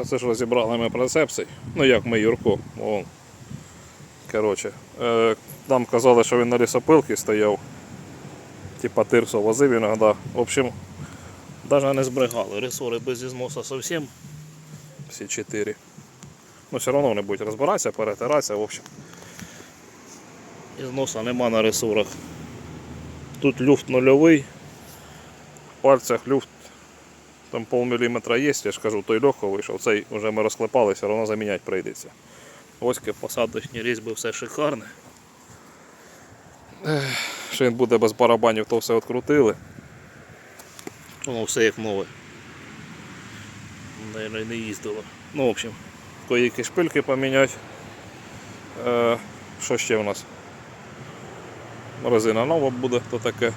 Та це ж розібрали ми прецепцій. Ну як ми, Юрко. Вон. Коротше, е, нам казали, що він на лісопилці стояв. Типа тирсо возив іноді. В общем, навіть не зберігали. Ресори без ізносу зовсім. Всі чотири. Ну, все одно вони будуть розбиратися, перетиратися, в общем. Ізноса нема на ресорах. Тут люфт нульовий. В пальцях люфт там полміліметра є, я ж кажу, той легко вийшов. Цей вже ми розклепали, все одно заміняти прийдеться. Оське посадочні різьби, все шикарне. Що буде без барабанів, то все відкрутили. Воно все як нове. Наверное, не їздило. Ну, в общем, кої шпильки поміняти. Е, що ще у нас? Резина нова буде, то таке.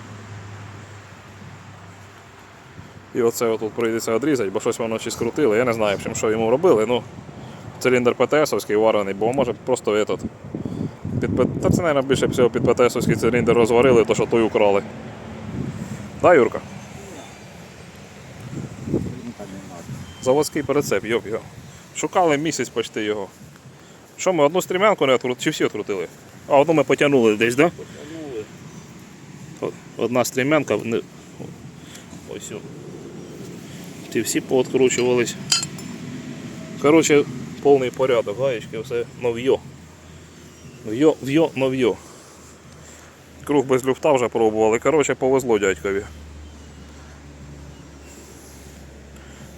І оце отут прийдеться відрізати, бо щось воно чи скрутили. Я не знаю, общем, що йому робили. Ну, циліндр ПТСовський варений, бо може просто этот, під, та це, мабуть, більше всього під ПТСовський циліндр розварили, то що той украли. Да, Юрка? Заводський перецеп, йоп його. Шукали місяць почти його. Що ми одну стрімянку не відкрутили, чи всі відкрутили? А одну ми потягнули десь, так? Да? Одна стрімянка. Ось. Ті всі пооткручувались. Коротше, повний порядок, гаєчки, все нов'йо. В'йо, в'йо, нов'йо. Круг без люфта вже пробували. Коротше, повезло дядькові.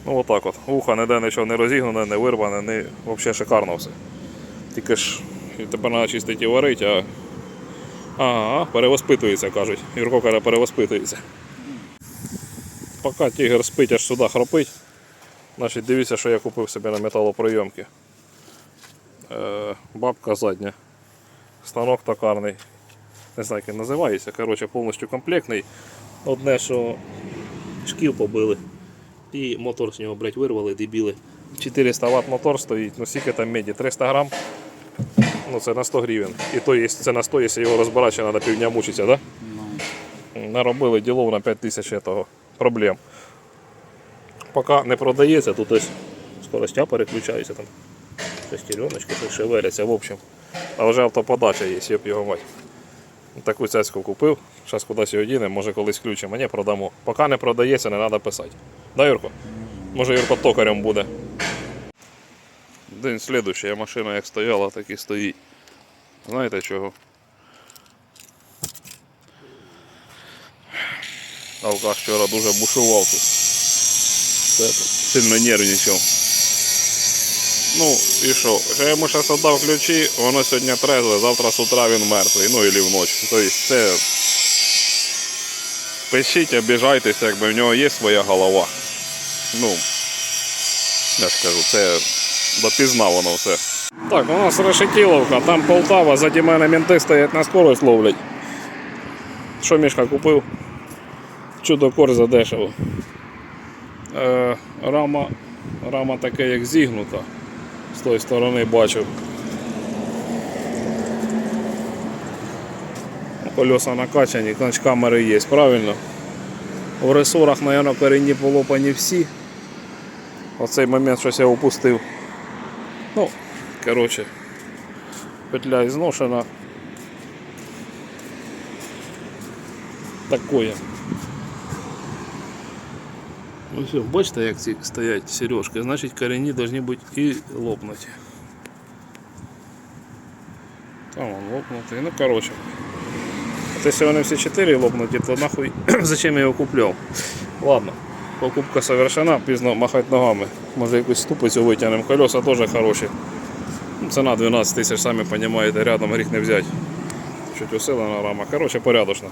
Ну отак от. Ухо ніде нічого не розігнане, не вирване, не... взагалі шикарно все. Тільки ж тепер треба чистити і варити, а. Ага, перевоспитується, кажуть. Юрко каже, перевоспитується. Поки тігр спить, аж сюди хропить. Значить, дивіться, що я купив собі на металопройомки. Е, бабка задня. Станок токарний. Не знаю, як він називається. Коротше, повністю комплектний. Одне, що шків побили. І мотор з нього, блядь, вирвали, дебіли. 400 Вт мотор стоїть, ну скільки там меді? 300 грам. Ну це на 100 гривень. І то є, це на 100, якщо його розбирати, ще треба півдня мучитися, так? Да? Наробили ділов на 5000 этого проблем. Поки не продається, тут ось скоростя переключаються там. Шестереночки, шевеляться, в общем. А вже автоподача є, йоп його мать. Таку цяцьку купив, зараз кудись його дінемо, може колись включимо, ні, продамо. Поки не продається, не треба писати. Да, Юрко? Може Юрко токарем буде. День слідуючий, машина як стояла, так і стоїть. Знаєте чого? Алкаш вчора дуже бушував тут. Це сильно нервничав. Ну і що? Я йому зараз віддав ключі, воно сьогодні трезве, завтра з утра він мертвий, ну і вночі. Тобто це. Пишіть, обіжайтеся, якби в нього є своя голова. Ну, я ж кажу, це допізна воно все. Так, у нас решетіловка, там Полтава, заді мене мінти стоять на скорость ловлять. Що Мішка купив? Чудо корза дешево. Е, рама, рама таке як зігнута. З тої сторони бачив. Колеса накачані, значить камери є, правильно? В ресорах, мабуть, корінні полопані всі. Оцей момент щось я упустив. Ну, коротше, петля зношена. Такое. Ну все, бачите, як стоять сережки, значить корені повинні бути і лопнуті. Там он лопнутий. Ну коротше. От Якщо вони всі чотири лопнуті, то нахуй зачем я його купляв? Ладно, покупка совершена, пізно махати ногами. Може якусь ступицю витягнемо, колеса теж хороші. Ну, Ціна 12 тисяч, самі розумієте, рядом гріх не взяти. Чуть усилена рама. Коротше, порядочно.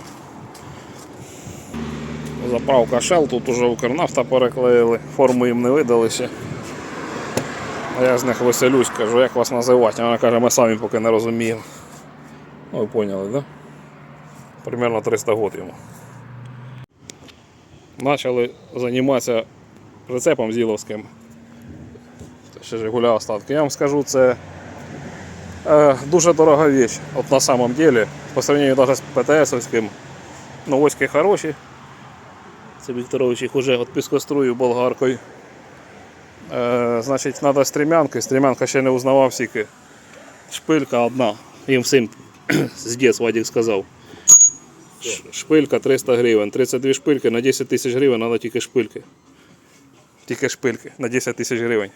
Заправка Shell, тут уже Укрнафта переклеїли, форму їм не видали ще. А я з них веселюсь, кажу, як вас називати. А вона каже, ми самі поки не розуміємо. Ну, ви поняли. Да? Примерно 300 год йому. Почали займатися прицепом зіловським. Ще Жигуля остатки. Я вам скажу, це е, дуже дорога віч. От на самом деле, по сравнению даже з ПТСовським, ну оськи хороші. Це Вікторович їх уже від піскострую болгаркою. Е, значить, треба стрімянки. Стрімянка ще не узнавав скільки. Шпилька одна. Їм всім з дітства Вадик сказав. Шпилька 300 гривень. 32 шпильки на 10 тисяч гривень треба тільки шпильки. Тільки шпильки на 10 тисяч гривень.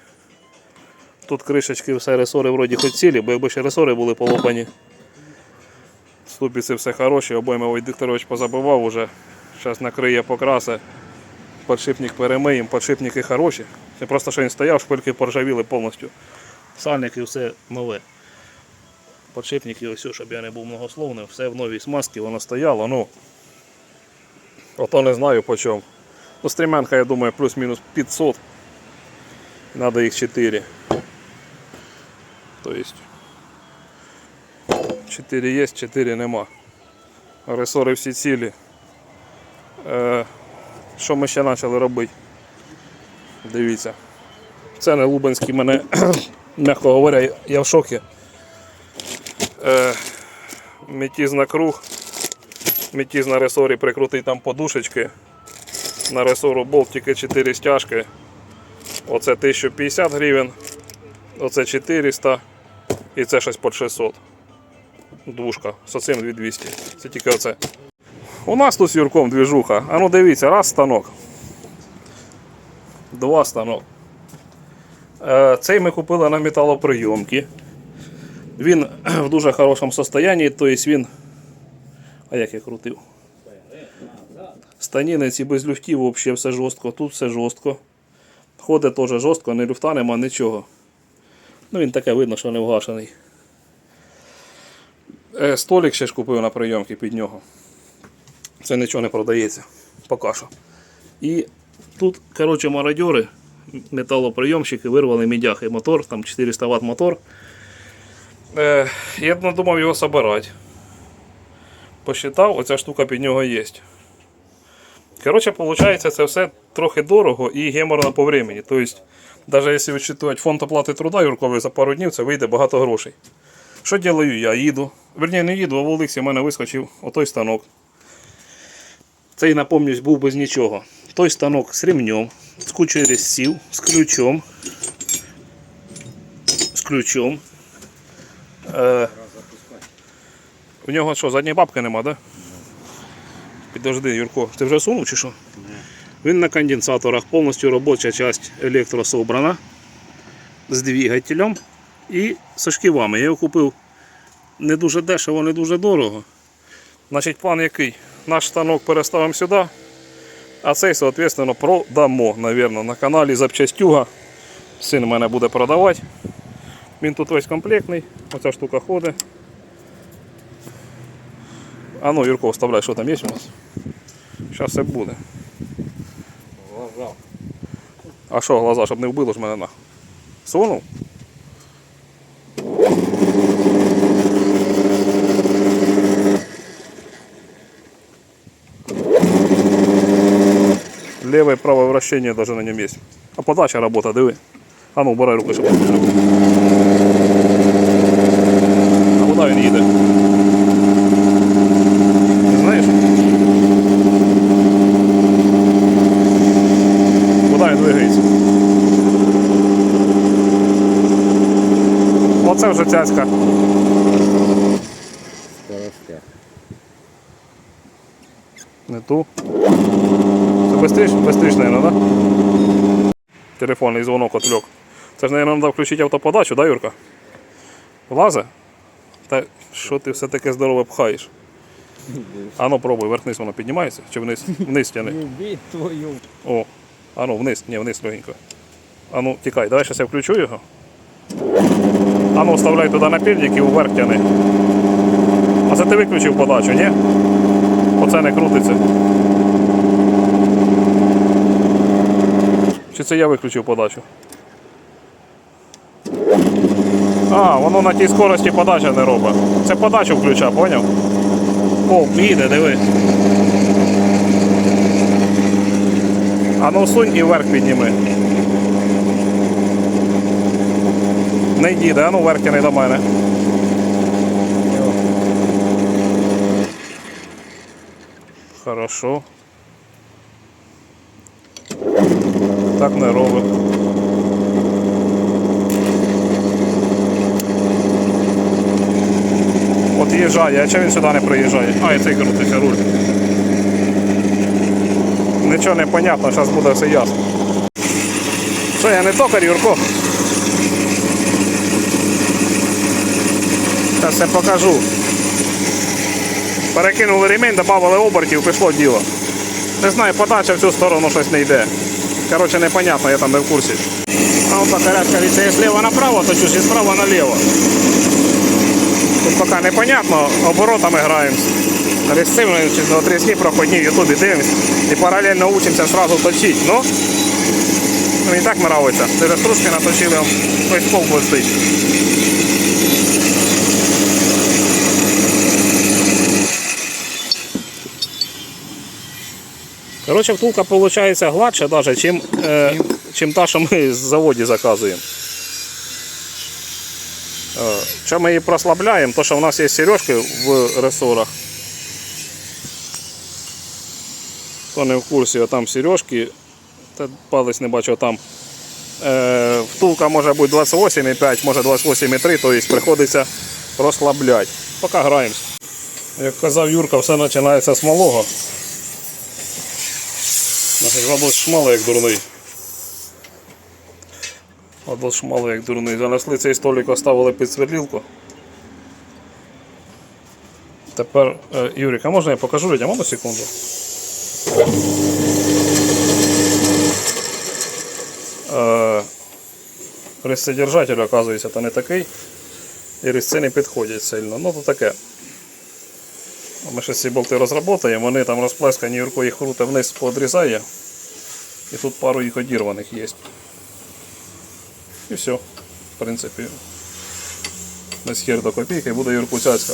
Тут кришечки, все ресори вроді хоч цілі, бо якби ще ресори були полопані. Ступиці все хороші, обойми Войт позабивав уже. Зараз накриє покраси. Подшипник перемиємо, подшипники хороші. Це просто що він стояв, шпильки поржавіли повністю. Сальник і все нове. Подшипники, ось, щоб я не був многословним, все в новій смазці, воно стояло. Ну, ото не знаю по чому. Ну, стрімянка, я думаю, плюс-мінус 500. Надо їх 4. То есть 4 є, 4 нема. Ресори всі цілі. Е, що ми ще почали робити? Дивіться. Це не Лубенський мене, м'яко говоря, я в шокі. Е, метіз на круг. Метіз на ресорі прикрутий там подушечки. На ресору болт тільки 4 стяжки. Оце 1050 гривень. Оце 400 і це щось під 600. Двушка. З оцим 2200. Це тільки оце. У нас тут з Юрком двіжуха. А ну дивіться, раз станок. Два станок. Е, Цей ми купили на металоприйомки. Він в дуже хорошому стані, тобто він. А як я крутив? Станінець і без люфтів взагалі все жорстко, тут все жорстко. Ходить теж жорстко, не люфта нема, нічого. Ну він таке видно, що не вгашений. Е, Столик ще ж купив на прийомки під нього. Це нічого не продається. Поки що. І тут, коротше, мародьори, металоприйомщики вирвали мідяхи мотор, там 400 Вт мотор. Е, я думав його собирати. Посчитав, оця штука під нього є. Коротше, виходить, це все трохи дорого і геморно по времени. Тобто, навіть якщо відчитувати фонд оплати труда Юрковий за пару днів, це вийде багато грошей. Що ділаю я? Їду. Верні, не їду, а в Олексі в мене вискочив отой станок. Цей, напомнюсь, був без нічого. Той станок з ремнем, з кучою резців, з ключом. З ключом. Е, у нього що, задньої бабки нема, так? Да? Підожди, Юрко, ти вже сунув чи що? Він на конденсаторах, повністю робоча часть електрособрана з двигателем і з шківами. Я його купив не дуже дешево, не дуже дорого. Значить, план який? Наш станок переставимо сюди, а цей, соответственно, продамо, наверное, на каналі Запчастюга. Син мене буде продавати. Він тут весь комплектний, оця штука ходить. А ну, Юрко, вставляй, що там є у нас. Зараз все буде. Глаза. А що, глаза, щоб не вбило ж мене на. Сунув? Левое и правое вращение даже на нем есть. А подача работа, диви. А ну, убирай руку, щоб. А куди він їде? Не знаєш? Куди він двигається? Оце вже цяцька. Не ту. Быстріше, быстріше, наверное, да? Телефонний дзвонок отвлек. Це ж, наверное, треба включити автоподачу, да, Юрка? Влазе? Та що ти все таке здорове пхаєш? А ну пробуй, вверх-вниз воно піднімається чи вниз? Вниз тяни. Любіть твою. О, а ну вниз, ні, вниз легенько. А ну, тікай, давай зараз я включу його. А ну, вставляй туди напільник і вверх тяни. А це ти виключив подачу, ні? Оце не крутиться. Чи це я виключив подачу? А, воно на тій скорості подача не робить. Це подачу включа, поняв? О, їде, диви. А ну сунь і вверх підніми. Не їде, а ну вверх тяни до мене. Хорошо. так не робить. От їжджає, а чому він сюди не приїжджає? А і цей крутиться руль. Нічого не понятно, зараз буде все ясно. Що, я не токар, Юрко? Зараз все покажу. Перекинули ремень, додали обертів, пішло діло. Не знаю, подача в цю сторону щось не йде. Коротше, непонятно, я там не в курсі. А от така рядка зліва направо, то чуть і справа наліво. Тут поки непонятно, оборотами граємося. Рестивно чи на отрізні проходні в Ютубі дивимось і паралельно учимося одразу точити. Ну, мені так подобається. Даже стружки наточили, весь пол блистить. Коротше, втулка виходить гладше, даже, чим, е, чим та, що ми з заводі заказуємо. Е, Що ми її прослабляємо, то що в нас є сережки в ресорах. Хто не в курсі, а там сережки, та палець не бачу там. Е, втулка може бути 28,5, може 28,3, тобто приходиться розслабляти. Поки граємося. Як казав Юрка, все починається з малого. Значить, Владос як дурний. Владос шмало як дурний. Занесли цей столик, оставили під сверлілку. Тепер, е, Юрик, а можна я покажу людям? Одну секунду. Е, Резцедержатель, оказується, то не такий. І резці не підходять сильно. Ну то таке. Ми ще ці болти розработаємо, вони там розплескані, Юрко їх круто вниз подрізає. І тут пару їх одірваних є. І все. В принципі. на схер до копійки буде Юрку цяцька.